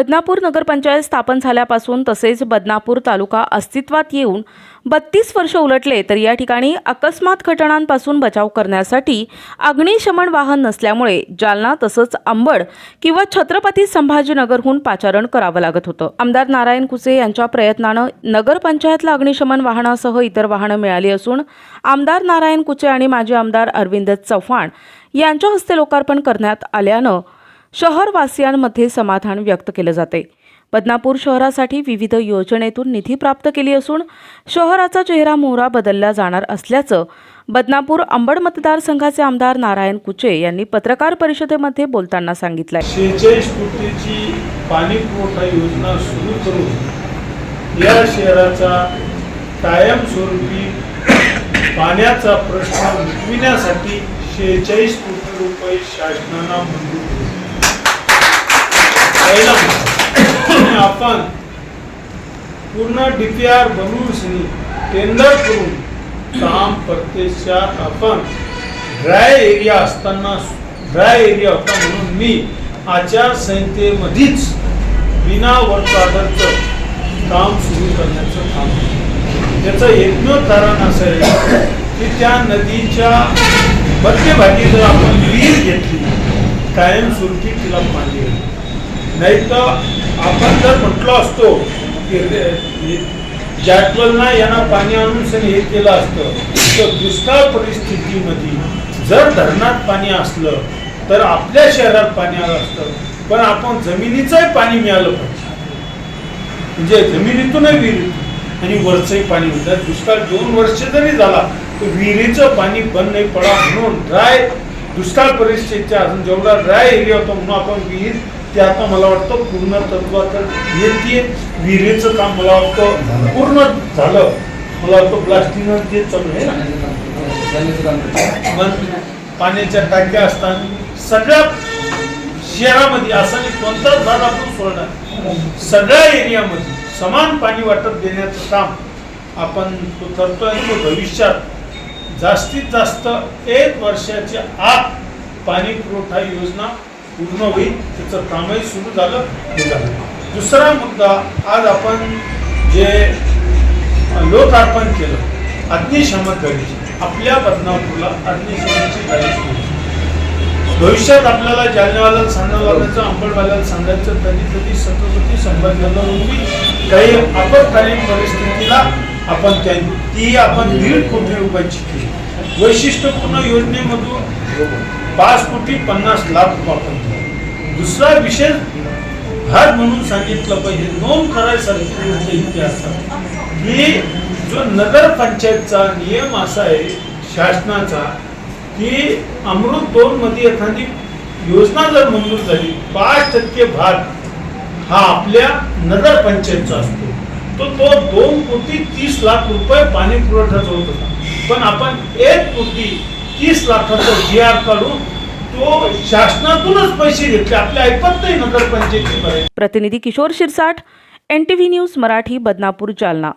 बदनापूर नगरपंचायत स्थापन झाल्यापासून तसेच बदनापूर तालुका अस्तित्वात येऊन बत्तीस वर्ष उलटले तर या ठिकाणी अकस्मात घटनांपासून बचाव करण्यासाठी अग्निशमन वाहन नसल्यामुळे जालना तसंच अंबड किंवा छत्रपती संभाजीनगरहून पाचारण करावं लागत होतं. आमदार नारायण कुसे यांच्या प्रयत्नानं नगरपंचायतला अग्निशमन वाहनासह इतर वाहनं मिळाली असून आमदार नारायण कुचे आणि माजी आमदार अरविंद चव्हाण यांच्या हस्ते लोकार्पण करण्यात आल्यानं शहरवासियांमध्ये समाधान व्यक्त केलं जाते. बदनापूर शहरासाठी विविध योजनेतून निधी प्राप्त केली असून शहराचा चेहरा मोहरा बदलला जाणार असल्याचं बदनापूर अंबड मतदारसंघाचे आमदार नारायण कुचे यांनी पत्रकार परिषदेमध्ये बोलताना सांगितलंय. शेहेचाळीस कोटीची पाणी पुरवठा योजना सुरू करून या शहराचा कायमस्वरूपी पाण्याचा प्रश्न मिटविण्यासाठी शेहेचाळीस कोटी रुपये शासनाला मंजूर पहिला. आपण पूर्ण आर बनवून टेंडर करून काम प्रत्यक्षात आपण ड्राय एरिया असताना ड्राय एरिया होता म्हणून मी आचारसंहितेमध्येच बिना वर्षादरचं काम सुरू करण्याचं काम त्याचं एकमेव कारण असं आहे की त्या नदीच्या मध्यभागी जर आपण विहीर घेतली कायमस्वरूपी तिला पाणी नाही तर आपण जर म्हटलो असतो की जॅकवलना यांना पाणी आणून सण हे केलं असतं तर दुष्काळ परिस्थितीमध्ये जर धरणात पाणी असलं तर आपल्या शहरात पाणी आलं असतं पण आपण जमिनीचंही पाणी मिळालं पाहिजे. म्हणजे जमिनीतूनही विहिरी आणि वरचंही पाणी होतं. दुष्काळ दोन वर्ष जरी झाला तर विहिरीचं पाणी बंद नाही पडा म्हणून ड्राय दुष्काळ परिस्थितीच्या अजून जेवढा ड्राय एरिया होता म्हणून आपण विहीर ते आता मला वाटतं पूर्ण तत्वाचं येते विहिरीचं काम मला वाटतं पूर्ण झालं. मला वाटतं ब्लास्टिंग ते चालू आहे. पाण्याच्या टाक्या असताना सगळ्या शहरामध्ये असं नाही कोणताच भाग आपण सोडणार सगळ्या एरियामध्ये समान पाणी वाटप देण्याचं काम आपण तो करतोय. तो भविष्यात जास्तीत जास्त एक वर्षाच्या आत पाणी पुरवठा योजना पूर्ण होईल. त्याचं कामही सुरू झालं हे झालं. दुसरा मुद्दा आज आपण जे लोकार्पण केलं अग्निशामक गाडीची आपल्या बदनापूरला अग्निशमनाची गाडी सुरू भविष्यात आपल्याला जालन्यावाल्याला सांगण्यावाल्याचं अंबडवाल्याला सांगायचं कधी कधी छत्रपती होती काही आपत्कालीन परिस्थितीला आपण त्या ती आपण दीड कोटी रुपयाची केली. वैशिष्ट्यपूर्ण योजनेमधून पाच कोटी पन्नास लाख रुपये. दुसरा विशेष भाग म्हणून सांगितलं पाहिजे. नोंद करायसारखी गोष्ट असतात की जो नगरपंचायतचा नियम असा आहे शासनाचा की अमृत दोन मध्ये एखादी योजना जर मंजूर झाली पाच टक्के भाग हा आपल्या नगरपंचायतचा असतो. तो तो दोन कोटी तीस लाख रुपये पाणी पुरवठा होत होता. पण आपण एक कोटी तीस लाखाचा जी आर काढून तो शासनातूनच पैसे घेतले. आपल्या ऐकत नाही नगरपंचायतीमध्ये प्रतिनिधी Kishore Shirsat N T V news Marathi Badnapur Jalna.